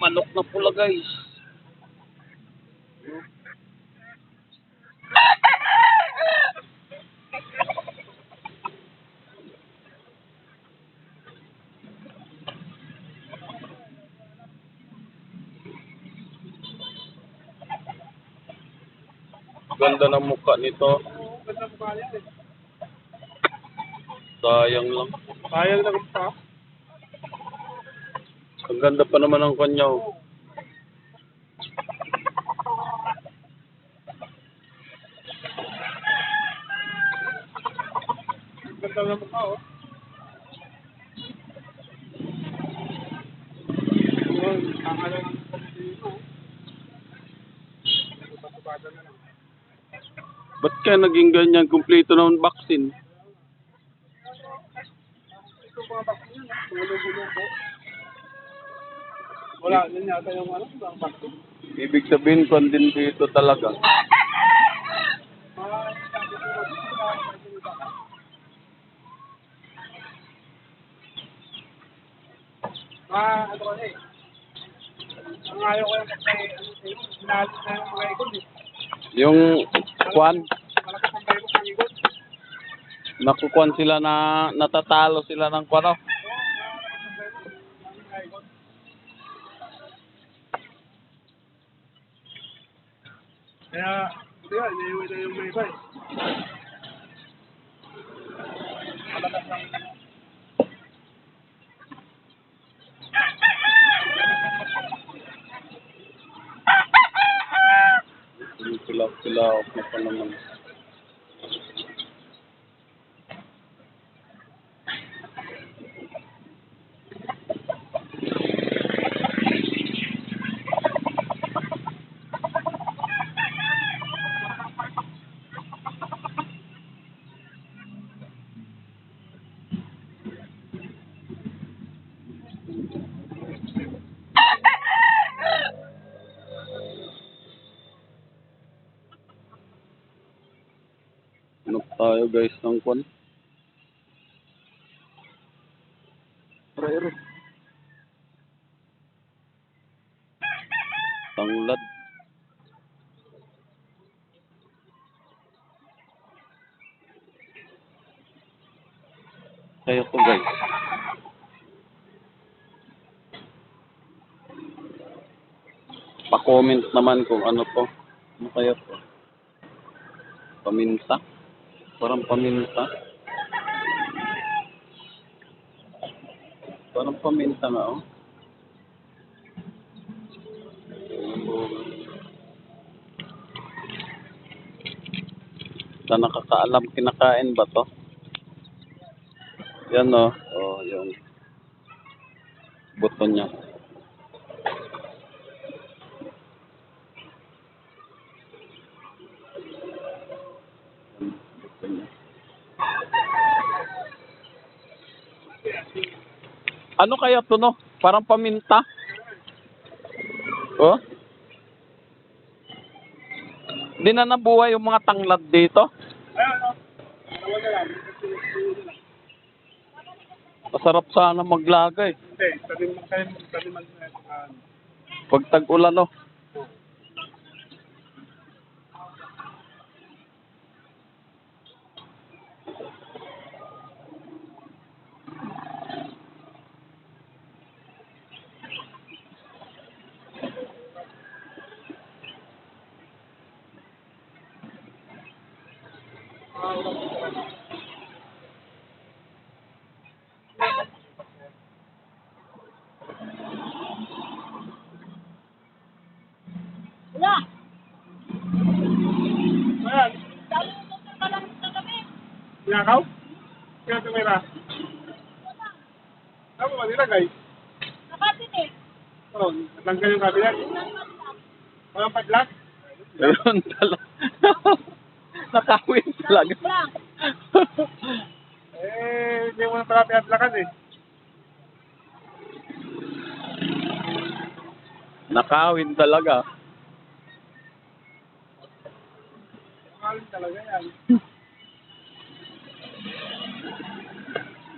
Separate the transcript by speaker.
Speaker 1: Manok na pula guys. Ganda ng mukha nito. Sayang lang.
Speaker 2: Sayang na pa.
Speaker 1: Ang ganda pa naman ng kanya. oh.
Speaker 2: Ganda na mukha, oh. Ang na lang.
Speaker 1: Ba't kaya naging ganyan? Kompleto ng vaccine.
Speaker 2: Ito mga yun, ah. mga lubo-lubo. Wala, yun yata yung ano, ang vaccine.
Speaker 1: Ibig sabihin, kung din dito talaga.
Speaker 2: Ah, ano kasi, ang ayaw ko yung kasi, ano sa'yo, sinalit na yung mga ikon eh.
Speaker 1: Yung kwan,
Speaker 2: Malakas ang virus ng ikon.
Speaker 1: Nakukuan sila na natatalo sila ng kwano.
Speaker 2: Kaya, hindi nga, iniiwi na yung may eh. Malakas ang
Speaker 1: Sila, sila, na pa naman. Ano tayo guys ng kwan? Rero. Tanglad. Kaya to guys. Pa-comment naman kung ano to. Ano kaya to? Paminta? Parang paminta. Parang paminta nga, oh. Sa nakakaalam, kinakain ba to? Yan, oh. Oh, yung buto niya. Yan, buto niya. Ano kaya to no? Parang paminta. Oh? Di na nabuhay yung mga tanglad dito. Masarap sana maglagay.
Speaker 2: Hindi, tanim mo kayo. Ah,
Speaker 1: Pag tag-ulan, no?
Speaker 3: Wala.
Speaker 2: Ayan,
Speaker 3: Dami mo motor ka lang sa gabi.
Speaker 2: Pinakaw? Kaya tumira. Mo ba nilagay?
Speaker 3: Nakatin eh.
Speaker 2: Oo, natanggal yung kabilang. Walang padlock?
Speaker 1: Ayun talaga. Nakawin talaga.
Speaker 2: Eh, hindi mo na pala pinadlakan eh.
Speaker 1: Nakawin talaga.
Speaker 2: Mahalin talaga yan.